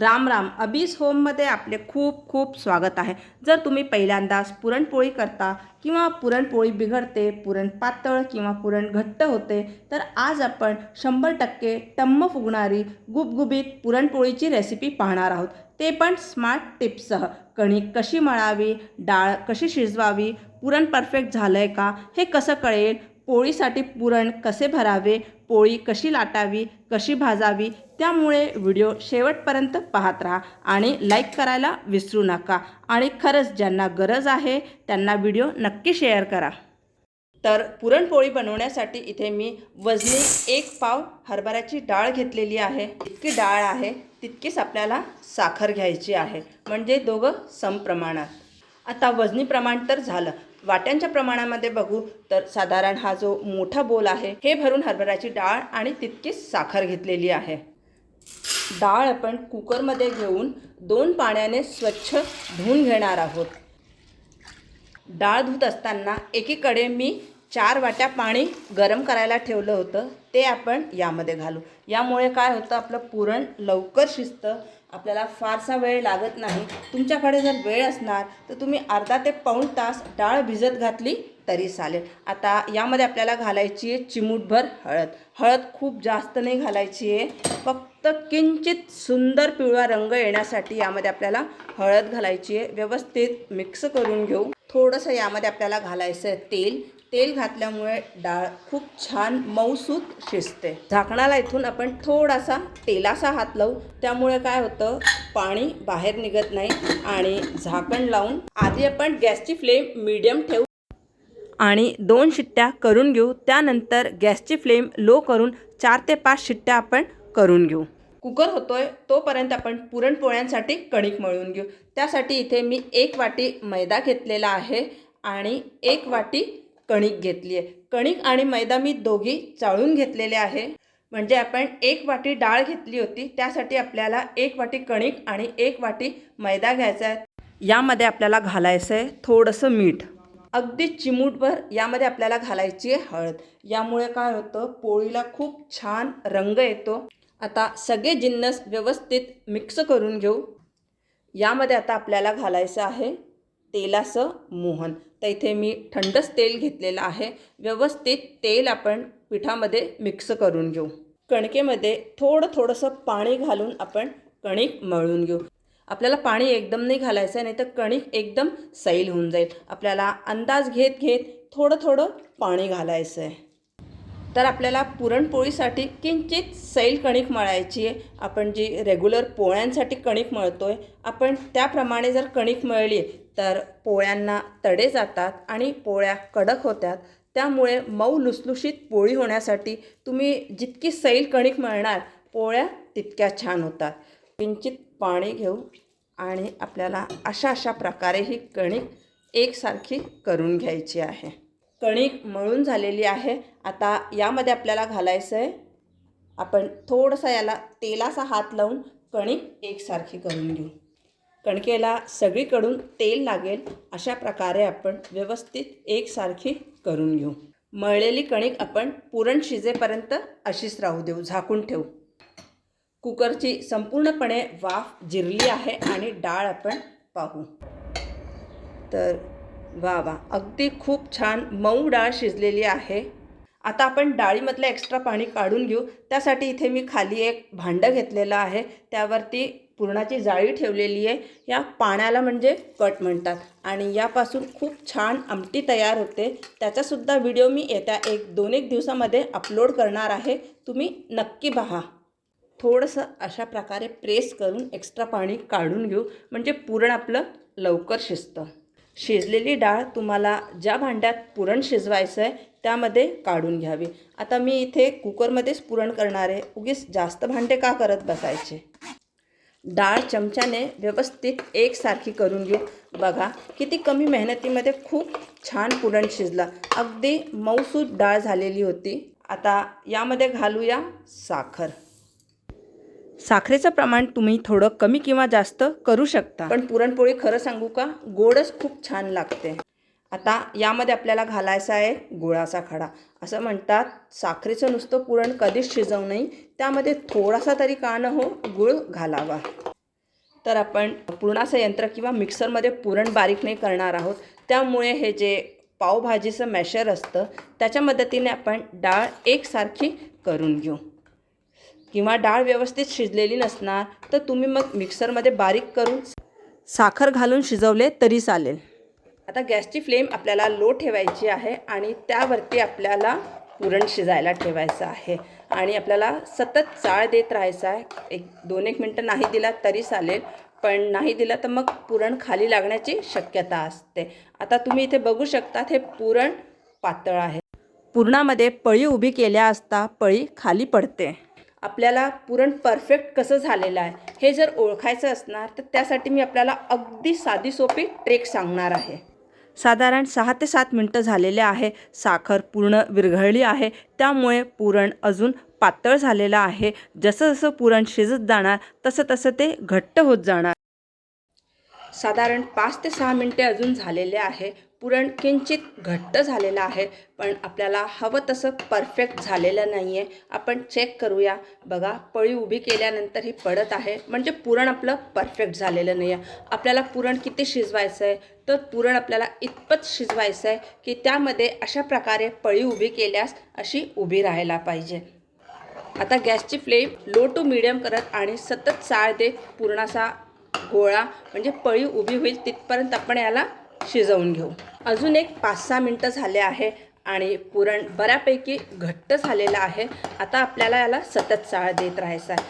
राम राम. अबीस होममध्ये आपले खूप खूप स्वागत आहे. जर तुम्ही पहिल्यांदाच पुरणपोळी करता किंवा पुरणपोळी बिघडते पुरण पातळ किंवा पुरण घट्ट होते तर आज आपण शंभर टक्के टम्म फुगणारी गुबगुबीत पुरणपोळीची रेसिपी पाहणार आहोत. ते पण स्मार्ट टिप्ससह कणिक कशी मळावी डाळ कशी शिजवावी पुरण परफेक्ट झालं आहे का हे कसं कळेल पोळीसाठी पुरण कसे भरावे पोळी कशी लाटावी कशी भाजावी त्यामुळे व्हिडिओ शेवटपर्यंत पाहत राहा आणि लाईक करायला विसरू नका. आणि खरंच ज्यांना गरज आहे त्यांना व्हिडिओ नक्की शेअर करा. तर पुरणपोळी बनवण्यासाठी इथे मी वजनी एक पाव हरभऱ्याची डाळ घेतलेली आहे. इतकी डाळ आहे तितकीच आपल्याला साखर घ्यायची आहे. म्हणजे दोघं समप्रमाणात. आता वजनी प्रमाण तर झालं. वाट्यांच्या प्रमाणामध्ये बघू तर साधारण हा जो मोठा बोल आहे हे भरून हरभऱ्याची डाळ आणि तितकीच साखर घेतलेली आहे. डाळ आपण कुकरमध्ये घेऊन दोन पाण्याने स्वच्छ धुवून घेणार आहोत. डाळ धुत असताना एकीकडे मी चार वाट्या पाणी गरम करायला ठेवलं होतं ते आपण यामध्ये घालू. यामुळे काय होतं आपलं पुरण लवकर शिजतं आपल्याला फारसा वेळ लागत नाही. तुमच्याकडे जर वेळ असणार तर तुम्ही अर्धा ते पाऊण तास डाळ भिजत घातली तरी चालेल. आता यामध्ये आपल्याला घालायची आहे चिमूटभर हळद. हळद खूप जास्त नाही घालायची आहे. फक्त किंचित सुंदर पिवळा रंग येण्यासाठी यामध्ये आपल्याला हळद घालायची आहे. व्यवस्थित मिक्स करून घेऊ. थोडंसं यामध्ये आपल्याला घालायचं आहे तेल. तेल घातल्यामुळे डाळ खूप छान मऊसूत शिजते. झाकणाला इथून आपण थोडासा तेलाचा हात लावू. त्यामुळे काय होतं पाणी बाहेर निघत नाही आणि झाकण लावून आधी आपण गॅसची फ्लेम मीडियम ठेवू आणि दोन शिट्ट्या करून घेऊ. त्यानंतर गॅसची फ्लेम लो करून चार ते पाच शिट्ट्या आपण करून घेऊ. कुकर होतोय तोपर्यंत आपण पुरणपोळ्यांसाठी कणिक मळून घेऊ. त्यासाठी इथे मी एक वाटी मैदा घेतलेला आहे आणि एक वाटी कणिक घेतली आहे. कणिक आणि मैदा मी दोघी चाळून घेतलेले आहे. म्हणजे आपण एक वाटी डाळ घेतली होती त्यासाठी आपल्याला एक वाटी कणिक आणि एक वाटी मैदा घ्यायचा आहे. यामध्ये आपल्याला घालायचं आहे थोडंसं मीठ. अगदी चिमूटभर यामध्ये आपल्याला घालायची आहे हळद. यामुळे काय होतं पोळीला खूप छान रंग येतो. आता सगळे जिन्नस व्यवस्थित मिक्स करून घेऊ. यामध्ये आता आपल्याला घालायचं आहे तेलाचं मोहन. तर इथे मी थंडच तेल घेतलेलं आहे. व्यवस्थित तेल आपण पिठामध्ये मिक्स करून घेऊ. कणकेमध्ये थोडं थोडंसं पाणी घालून आपण कणिक मळून घेऊ. आपल्याला पाणी एकदम नाही घालायचं आहे नाही तर कणिक एकदम सैल होऊन जाईल. आपल्याला अंदाज घेत घेत थोडं थोडं पाणी घालायचं आहे तर आपल्याला पुरणपोळीसाठी किंचित सैल कणिक मळायची आहे. आपण जी रेग्युलर पोळ्यांसाठी कणिक मळतो आहे आपण त्याप्रमाणे जर कणिक मळली तर पोळ्यांना तडे जातात आणि पोळ्या कडक होतात. त्यामुळे मऊ लुसलुशीत पोळी होण्यासाठी तुम्ही जितकी सैल कणिक मळणार पोळ्या तितक्या छान होतात. किंचित पाणी घेऊ आणि आपल्याला अशा अशा प्रकारे ही कणिक एकसारखी करून घ्यायची आहे. कणिक मळून झालेली आहे. आता यामध्ये आपल्याला घालायचं आहे आपण थोडंसं याला तेलाचा हात लावून कणिक एकसारखी करून घेऊ. कणकेला सगळीकडून तेल लागेल अशा प्रकारे आपण व्यवस्थित एकसारखी करून घेऊ. मळलेली कणिक आपण पुरण शिजेपर्यंत अशीच राहू देऊ झाकून ठेवू. कुकरची संपूर्णपणे वाफ जिरली आहे आणि डाळ आपण पाहू. तर वा वा अगदी खूप छान मऊ डाळ शिजलेली आहे. आता आपण डाळीमधलं एक्स्ट्रा पाणी काढून घेऊ. त्यासाठी इथे मी खाली एक भांडं घेतलेलं आहे. त्यावरती पुरणाची जाळी ठेवलेली आहे. या पाण्याला म्हणजे कट म्हणतात. आणि यापासून खूप छान आमटी तयार होते. त्याचासुद्धा व्हिडिओ मी येत्या एक दोन एक दिवसामध्ये अपलोड करणार आहे. तुम्ही नक्की पहा. थोडंसं अशा प्रकारे प्रेस करून एक्स्ट्रा पाणी काढून घेऊ. म्हणजे पुरण आपलं लवकर शिजतं. शिजलेली डाळ तुम्हाला ज्या भांड्यात पुरण शिजवायचं आहे त्यामध्ये काढून घ्यावी. आता मी इथे कुकरमध्येच पुरण करणार आहे. उगीच जास्त भांडे का करत बसायचे? डाळ चमच्याने व्यवस्थित एकसारखी करून घेऊ. बघा किती कमी मेहनतीमध्ये खूप छान पुरण शिजला. अगदी मऊसूद डाळ झालेली होती. आता यामध्ये घालूया साखर. साखरेचं प्रमाण तुम्ही थोडं कमी किंवा जास्त करू शकता. पण पुरणपोळी खरं सांगू का? गोडच खूप छान लागते. आता यामध्ये आपल्याला घालायचा आहे गुळाचा खडा. असं म्हणतात साखरेचं नुसतं पुरण कधीच शिजवू नये. त्यामध्ये थोडासा तरी का न हो गुळ घालावा. तर आपण पुरणाचं यंत्र किंवा मिक्सरमध्ये पुरण बारीक नाही करणार आहोत. त्यामुळे हे जे पावभाजीचं मॅशर असतं त्याच्या मदतीने आपण डाळ एकसारखी करून घेऊ. किंवा डाळ व्यवस्थित शिजलेली नसणार तर तुम्ही मग मिक्सरमध्ये बारीक करून साखर घालून शिजवले तरी चालेल. आता गॅसची फ्लेम आपल्याला लो ठेवायची आहे आणि त्यावरती आपल्याला पुरण शिजायला ठेवायचं आहे. आणि आपल्याला सतत चाळ देत राहायचं आहे. एक दोन एक मिनटं नाही दिला तरी चालेल पण नाही दिला तर मग पुरण खाली लागण्याची शक्यता असते. आता तुम्ही इथे बघू शकता हे पुरण पातळ आहे. पुरणामध्ये पळी उभी केल्या असता पळी खाली पडते. आपल्याला पुरण परफेक्ट कसं झालेलं आहे हे जर ओळखायचं असणार तर त्यासाठी मी आपल्याला अगदी साधी सोपी ट्रेक सांगणार आहे. साधारण सहा ते सात मिनटं झालेले आहे. साखर पूर्ण विरघळली आहे. त्यामुळे पुरण अजून पातळ झालेलं आहे. जसं जसं पुरण शिजत जाणार तसं तसं ते घट्ट होत जाणार. साधारण पाच ते सहा मिनटे अजून झालेले आहे. पुरण किंचित घट्ट झालेलं आहे पण आपल्याला हवं तसं परफेक्ट झालेलं नाही आहे आपण चेक करूया. बघा पळी उभी केल्यानंतर ही पडत आहे. म्हणजे पुरण आपलं परफेक्ट झालेलं नाही आहे आपल्याला पुरण किती शिजवायचं आहे तर पुरण आपल्याला इतपत शिजवायचं आहे की त्यामध्ये अशा प्रकारे पळी उभी केल्यास अशी उभी राहायला पाहिजे. आता गॅसची फ्लेम लो टू मिडियम करत आणि सतत चाळ देत पुरणाचा गोळा म्हणजे पळी उभी होईल तिथपर्यंत आपण याला शिजवून घेऊ. अजून एक पाच सहा मिनटं झाले आहे आणि पुरण बऱ्यापैकी घट्ट झालेलं आहे. आता आपल्याला याला सतत चाळ देत राहायचं आहे.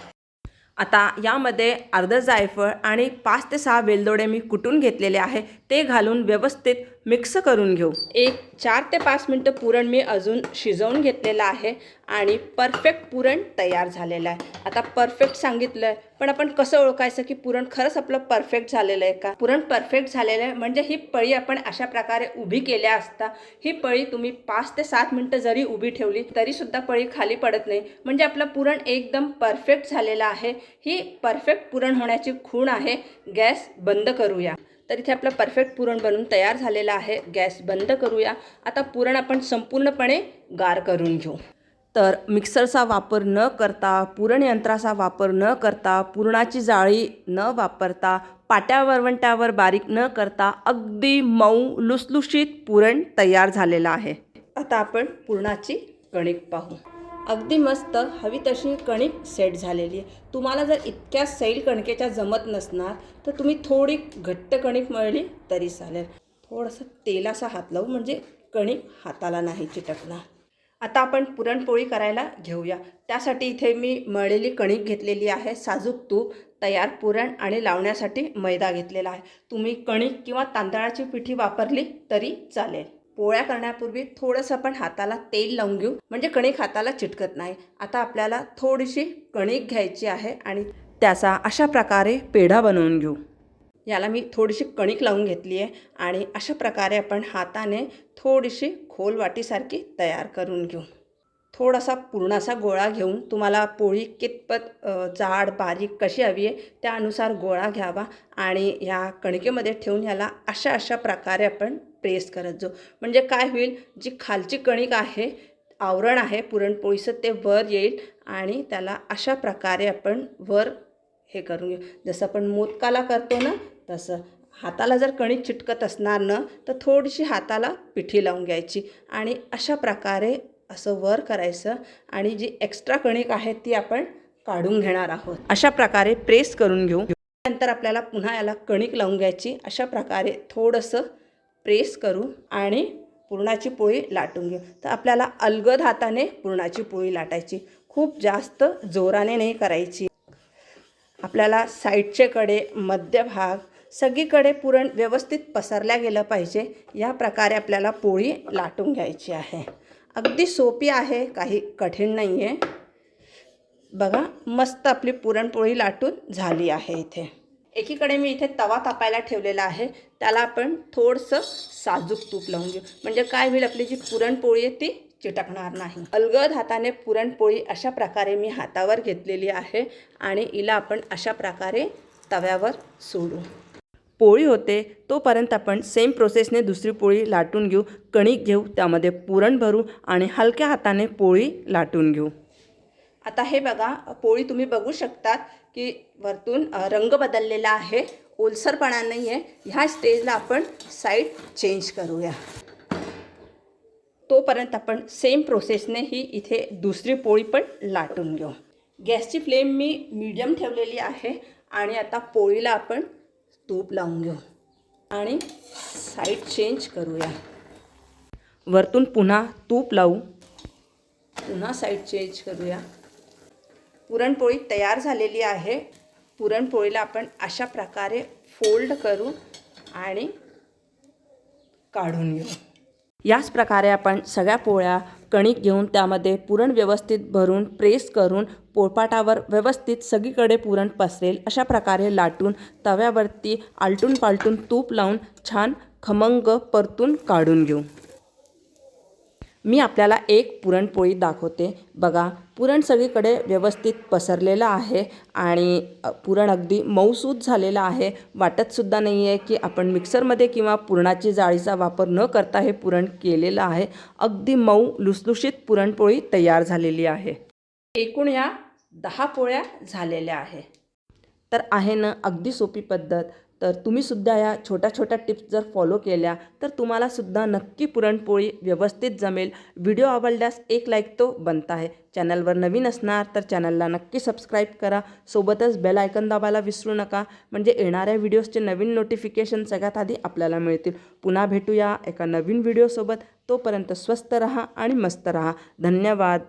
आता यामध्ये अर्ध जायफळ आणि पाच ते सहा वेलदोडे मी कुटून घेतलेले आहे. ते घालून व्यवस्थित मिक्स करून घेऊ. एक चार ते पाच मिनटं पुरण मी अजून शिजवून घेतलेलं आहे आणि परफेक्ट पुरण तयार झालेलं आहे. आता परफेक्ट सांगितलं आहे पण आपण कसं ओळखायचं की पुरण खरंच आपलं परफेक्ट झालेलं आहे का? पुरण परफेक्ट झालेलं आहे म्हणजे ही पळी आपण अशा प्रकारे उभी केल्या असता ही पळी तुम्ही पाच ते सात मिनटं जरी उभी ठेवली तरीसुद्धा पळी खाली पडत नाही. म्हणजे आपलं पुरण एकदम परफेक्ट झालेलं आहे. ही परफेक्ट पुरण होण्याची खूण आहे. गॅस बंद करूया. तर इथे आपलं परफेक्ट पुरण बनून तयार झालेलं आहे. गॅस बंद करूया. आता पुरण आपण संपूर्णपणे गार करून घेऊ. तर मिक्सरचा वापर न करता पुरण यंत्राचा वापर न करता पुरणाची जाळी न वापरता पाट्या वरवंट्यावर बारीक न करता अगदी मऊ लुसलुशीत पुरण तयार झालेलं आहे. आता आपण पुरणाची कणिक पाहू. अगदी मस्त हवी तशी कणिक सेट झालेली आहे. तुम्हाला जर इतक्या सैल कणकेच्या जमत नसणार तर तुम्ही थोडी घट्ट कणिक मळली तरी चालेल. थोडंसं तेलाचा हात लावू म्हणजे कणिक हाताला नाही चिटकणार. आता आपण पुरणपोळी करायला घेऊया. त्यासाठी इथे मी मळलेली कणिक घेतलेली आहे. साजूक तूप तयार पुरण आणि लावण्यासाठी मैदा घेतलेला आहे. तुम्ही कणिक किंवा तांदळाची पिठी वापरली तरी चालेल. पोळ्या करण्यापूर्वी थोडंसं आपण हाताला तेल लावून घेऊ. म्हणजे कणिक हाताला चिटकत नाही. आता आपल्याला थोडीशी कणिक घ्यायची आहे आणि त्याचा अशा प्रकारे पेढा बनवून घेऊ. याला मी थोडीशी कणिक लावून घेतली आहे आणि अशा प्रकारे आपण हाताने थोडीशी खोल वाटीसारखी तयार करून घेऊ. थोडासा पूर्णासा गोळा घेऊन तुम्हाला पोळी कितपत जाड बारीक कशी हवी आहे त्यानुसार गोळा घ्यावा आणि ह्या कणिकेमध्ये ठेवून ह्याला अशा अशा प्रकारे आपण प्रेस करत जाऊ. म्हणजे काय होईल? जी खालची कणिक आहे आवरण आहे पुरणपोळीचं ते वर येईल आणि त्याला अशा प्रकारे आपण वर हे करून घेऊ. जसं आपण मोदकाला करतो ना तसं. हाताला जर कणिक चिटकत असणार ना तर थोडीशी हाताला पिठी लावून घ्यायची आणि अशा प्रकारे असं वर करायचं आणि जी एक्स्ट्रा कणिक आहे ती आपण काढून घेणार आहोत. अशा प्रकारे प्रेस करून घेऊ. नंतर आपल्याला पुन्हा याला कणिक लावून घ्यायची. अशा प्रकारे थोडंसं प्रेस करू आणि पुरणाची पोळी लाटून घेऊ. तर आपल्याला अलगद हाताने पुरणाची पोळी लाटायची. खूप जास्त जोराने नाही करायची. आपल्याला साईडचे कडे मध्यभाग सगळीकडे पुरण व्यवस्थित पसरल्या गेलं पाहिजे. या प्रकारे आपल्याला पोळी लाटून घ्यायची आहे. अगदी सोपी आहे काही कठीण नाही आहे बघा मस्त आपली पुरणपोळी लाटून झाली आहे इथे. एकीकडे मी इथे तवा तापायला ठेवलेला आहे. त्याला आपण थोडंसं साजूक तूप लावून घेऊ. म्हणजे काय होईल आपली जी पुरणपोळी आहे ती चिटकणार नाही. अलगद हाताने पुरणपोळी अशा प्रकारे मी हातावर घेतलेली आहे आणि हिला आपण अशा प्रकारे तव्यावर सोडू. पोळी होते तोपर्यंत आपण सेम प्रोसेसने दुसरी पोळी लाटून घेऊ. कणिक घेऊ त्यामध्ये पुरण भरू आणि हलक्या हाताने पोळी लाटून घेऊ. आता हे बघा पोळी तुम्ही बघू शकतात. की वरतून रंग बदललेला आहे. ओलसरपणा नाही आहे ह्या स्टेजला आपण साईड चेंज करूया. तोपर्यंत आपण सेम प्रोसेसने ही इथे दुसरी पोळी पण लाटून घेऊ. गॅसची फ्लेम मी मीडियम ठेवलेली आहे आणि आता पोळीला आपण तूप लावून घेऊ आणि साईड चेंज करूया. वरतून पुन्हा तूप लावू. पुन्हा साईड चेंज करूया. पुरणपोळी तयार झालेली आहे. पुरणपोळीला आपण अशा प्रकारे फोल्ड करू आणि काढून घेऊ. याच प्रकारे आपण सगळ्या पोळ्या कणिक घेऊन त्यामध्ये पुरण व्यवस्थित भरून प्रेस करून पोळपाटावर व्यवस्थित सगळीकडे पुरण पसरेल. अशा प्रकारे लाटून तव्यावरती आलटून पालटून तूप लावून छान खमंग परतून काढून घेऊ. मी आपल्याला एक पुरणपोळी दाखवते. बघा पुरण सगळीकडे व्यवस्थित पसरलेलं आहे आणि पुरण अगदी मऊसूद झालेलं आहे. वाटतसुद्धा नाही आहे की आपण मिक्सरमध्ये किंवा पुरणाची जाळीचा वापर न करता हे पुरण केलेलं आहे. अगदी मऊ लुसलुशीत पुरणपोळी तयार झालेली आहे. एकूण या दहा पोळ्या झालेल्या आहे. तर आहे ना अगदी सोपी पद्धत. तर तुम्हीसुद्धा या छोट्या छोट्या टिप्स जर फॉलो केल्या तर तुम्हालासुद्धा नक्की पुरणपोळी व्यवस्थित जमेल. व्हिडिओ आवडल्यास एक लाईक तो बनता आहे. चॅनलवर नवीन असणार तर चॅनलला नक्की सबस्क्राईब करा. सोबतच बेल आयकन दाबायला विसरू नका. म्हणजे येणाऱ्या व्हिडिओजचे नवीन नोटिफिकेशन सगळ्यात आधी आपल्याला मिळतील. पुन्हा भेटूया एका नवीन व्हिडिओसोबत तोपर्यंत स्वस्त रहा आणि मस्त रहा. धन्यवाद.